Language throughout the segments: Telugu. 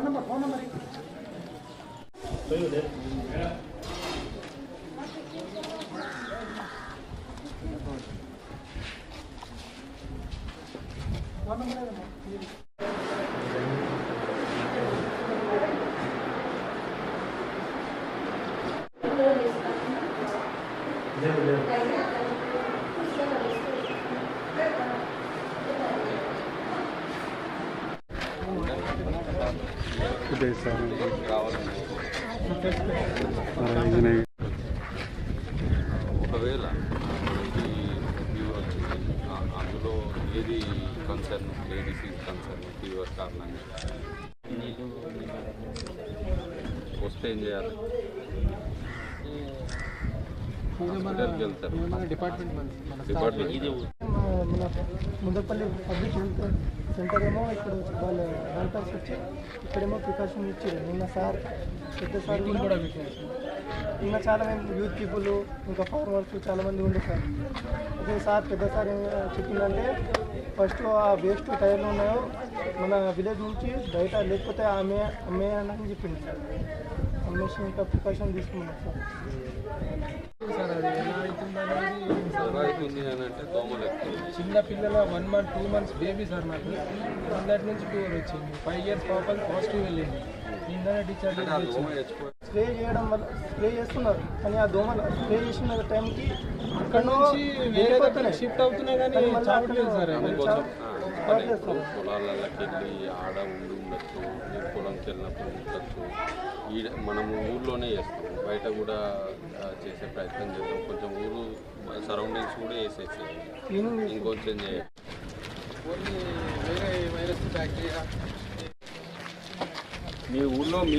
फ़ोन नंबर फ़ोन नंबर ఒకవేళ అందులో ఏది కన్సర్న్ ఏ డిసీజ్ కన్సర్న్ ఫీవర్ కారణంగా. వస్తే ఏం చేయాలి? హాస్పిటల్కి వెళ్తారు. డిపార్ట్మెంట్ మన ముందపల్లి పబ్లిక్ హెల్త్ సెంటర్ ఏమో ఇక్కడ వాళ్ళ డాక్టర్స్ వచ్చి ఇక్కడేమో ప్రికాషన్ ఇచ్చారు. నిన్న సార్ పెద్ద సార్ కూడా నిన్న చాలా మంది యూత్ పీపుల్ ఇంకా ఫార్మర్స్ చాలా మంది ఉండే సార్. అదే సార్ పెద్ద సార్ చెప్పిందంటే ఫస్ట్ ఆ వేస్ట్ టైర్లు ఉన్నాయో మన విలేజ్ నుంచి బయట లేకపోతే ఆమె అమ్మేయని చెప్పింది సార్. అమ్మేసి ఇంకా ప్రికాషన్ తీసుకున్నాం సార్. ఎలా అవుతుంది అని అంటే దోమలు ఎక్కువ చిన్న పిల్లల one month two months baby sir నాకు నిన్నటి నుంచి ఫీవర్ వచ్చింది ఫైవ్ ఇయర్స్ పాపకి పాజిటివ్ వెళ్ళింది నిన్ననే డిశ్చార్జ్ స్ప్రే చేయడం వల్ల స్ప్రే చేస్తున్నారు. కానీ ఆ దోమలు స్ప్రే చేసిన టైంకి అక్కడ నుంచి వేరే షిఫ్ట్ అవుతున్నాయి కానీ చావట్లేదు సార్ ఆమె అవి. కోసం ఆ, అంటే ఇప్పుడు పొలాలకి వెళ్ళి ఆడ ఉండి ఉండొచ్చు మీరు పొలంకి వెళ్ళినప్పుడు ఉండొచ్చు. ఈ మనము ఊర్లోనే చేస్తాం. బయట కూడా చేసే ప్రయత్నం చేద్దాం. కొంచెం ఊరు సరౌండింగ్స్ కూడా క్లీనింగ్ ఇంకొంచెం చేయాలి వేరే వైరస్ బ్యాక్టీరియా. మీ ఊర్లో మీ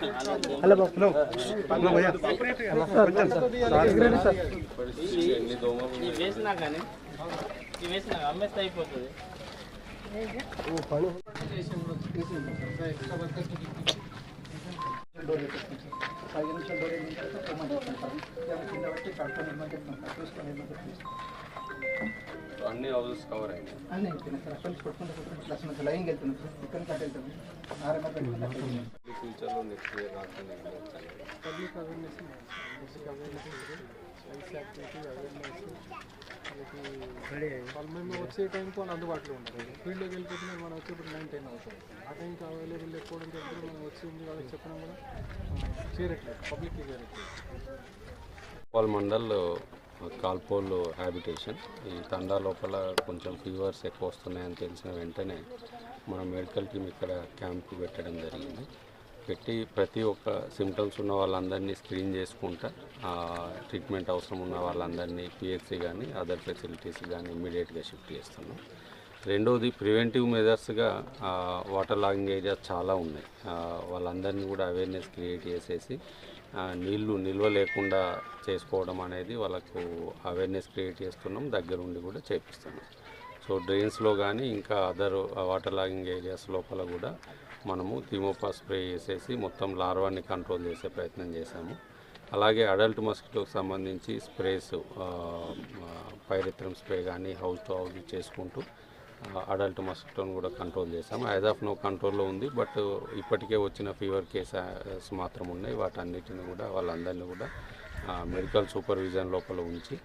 హలో ఈ హలో ఎందుకు వస్తుంది? ఆ, నాచు ఎందుకు వస్తుంది హలో హలో హలో భయ్యా ఇప్పటికి ఎన్ని దోమలు ఉన్నాయి? వేసినా కానీ ఇవి వేసినా అమ్మేస్తే అయిపోతుంది అన్ని హౌసెస్ కవర్ అయినాయి. అన్నీ అయిపోయినాయి సార్. అక్కడి నుంచి కొట్టుకుంటూ కొట్టుకుంటూ ప్లస్ నుంచి లైన్ వెళ్తున్నాం సార్. ఇక్కడ నుంచి అటు వెళ్తాం ఆర్ఎంఆర్ పెట్టుకుంటాం ఫ్యూచర్లో నెక్స్ట్ ఇయర్ రాకుండా. Public awareness basic awareness life activity awareness వాళ్ళు మేము వచ్చే టైంకి వాళ్ళు అందుబాటులో ఉంటారు ఫీల్డ్లోకి వెళ్ళిపోతే మనం వచ్చేప్పుడు నైన్ టెన్ అవుతుంది. ఆ టైంకి అవైలబుల్ లేకపోవడం చెప్పి మనం వచ్చి ఉంది వాళ్ళకి చెప్పడం కూడా చేరట్లేదు పబ్లిక్కి చేరట్లేదు పాల్ మండల్ కాల్పోల్ హ్యాబిటేషన్. ఈ తండా లోపల కొంచెం ఫీవర్స్ ఎక్కువ వస్తున్నాయని తెలిసిన వెంటనే మన మెడికల్ టీమ్ ఇక్కడ క్యాంప్ పెట్టడం జరిగింది. పెట్టి ప్రతి ఒక్క సిమ్టమ్స్ ఉన్న వాళ్ళందరినీ స్క్రీన్ చేసుకుంటా ట్రీట్మెంట్ అవసరం ఉన్న వాళ్ళందరినీ పిహెచ్సి కానీ అదర్ ఫెసిలిటీస్ కానీ ఇమ్మీడియట్గా షిఫ్ట్ చేస్తున్నాం. రెండవది ప్రివెంటివ్ మెజర్స్గా వాటర్ లాగింగ్ ఏరియాస్ చాలా ఉన్నాయి. వాళ్ళందరినీ కూడా అవేర్నెస్ క్రియేట్ చేసేసి నీళ్ళు నిల్వ లేకుండా చేసుకోవడం అనేది వాళ్ళకు అవేర్నెస్ క్రియేట్ చేస్తున్నాం. దగ్గరుండి కూడా చేపిస్తున్నాం. సో డ్రైన్స్లో కానీ ఇంకా అదర్ వాటర్ లాగింగ్ ఏరియాస్ లోపల కూడా మనము థిమోపా స్ప్రే చేసేసి మొత్తం లార్వాన్ని కంట్రోల్ చేసే ప్రయత్నం చేశాము. అలాగే అడల్ట్ మస్కిటోకి సంబంధించి స్ప్రేస్ పైరిత్రం స్ప్రే కానీ హౌస్ టు హౌస్ చేసుకుంటూ అడల్ట్ మస్కిటోని కూడా కంట్రోల్ చేసాము యాజ్ ఆఫ్ నో కంట్రోల్లో ఉంది బట్ ఇప్పటికే వచ్చిన ఫీవర్ కేసెస్ మాత్రం ఉన్నాయి. వాటన్నిటిని కూడా వాళ్ళందరినీ కూడా మెడికల్ సూపర్విజన్ లోపల ఉంచి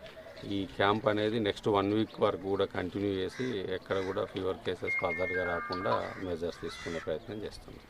ఈ క్యాంప్ అనేది నెక్స్ట్ వన్ వీక్ వరకు కూడా కంటిన్యూ చేసి ఎక్కడ కూడా ఫీవర్ కేసెస్ ఫర్దర్గా రాకుండా మెజర్స్ తీసుకునే ప్రయత్నం చేస్తున్నాం.